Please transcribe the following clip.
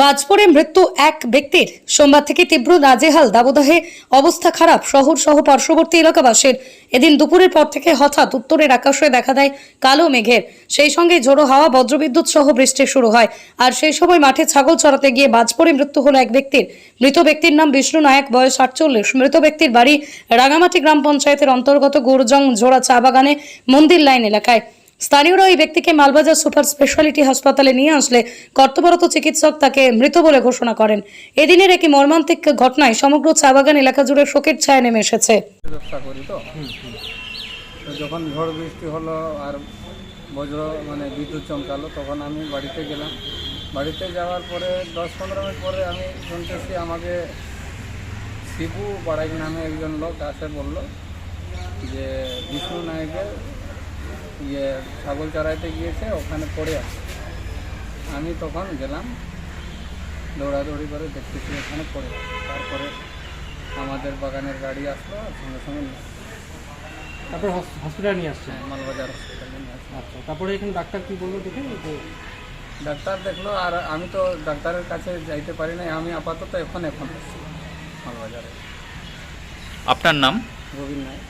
বাজপুরে মৃত্যু এক ব্যক্তির। সোমবার থেকে তীব্র নাজেহাল, দাবদাহে অবস্থা খারাপ। শহর সহ পার্শ্ববর্তী এলাকাবাসীর এদিন দুপুরের পর থেকে হঠাৎ উত্তরের আকাশে দেখা দেয় কালো মেঘের। সেই সঙ্গে ঝোড়ো হাওয়া, বজ্রবিদ্যুৎ সহ বৃষ্টি শুরু হয়। আর সেই সময় মাঠে ছাগল চড়াতে গিয়ে বাজপুরে মৃত্যু হলো এক ব্যক্তির। মৃত ব্যক্তির নাম বিষ্ণু নায়ক, বয়স আটচল্লিশ। মৃত ব্যক্তির বাড়ি রাঙামাটি গ্রাম পঞ্চায়েতের অন্তর্গত গুরজং জোড়া চা বাগানে মন্দির লাইন এলাকায়। স্থানীয়রা ওই ব্যক্তিকে মালবাজার সুপার স্পেশালিটি হাসপাতালে নিয়ে আসলে কর্তব্যরত চিকিৎসক তাকে মৃত বলে ঘোষণা করেন। এদিনের একটি মর্মান্তিক ঘটনায় সমগ্র চা বাগান এলাকা জুড়ে শোকের ছায়া নেমে এসেছে। যখন ঝড় বৃষ্টি হলো আর বজ্র মানে বিদ্যুৎ চমকালো, তখন আমি বাড়িতে গেলাম। বাড়িতে যাওয়ার পরে দশ পনেরো মিনিট পরে আমি শুনতেছি আমাকে শিবু বাড়াই নামে একজন লোক আসে বলল যে, বিষ্ণু নায়কের ইয়ে ছাগল চড়াইতে গিয়েছে ওখানে পড়ে আছে। আমি তখন গেলাম দৌড়াদৌড়ি করে দেখতেছি ওখানে পড়ে আছে। তারপরে আমাদের বাগানের গাড়ি আসলো সঙ্গে সঙ্গে। তারপর হসপিটাল নিয়ে আসছে? হ্যাঁ, মালবাজার হসপিটালে নিয়ে আসছে আচ্ছা তারপরে এখানে ডাক্তার কি বলল দেখে? ডাক্তার দেখল আর আমি তো ডাক্তারের কাছে যাইতে পারি না আমি আপাতত এখন এখন আসছি মালবাজারে। আপনার নাম? গোবিন্দ নায়ক।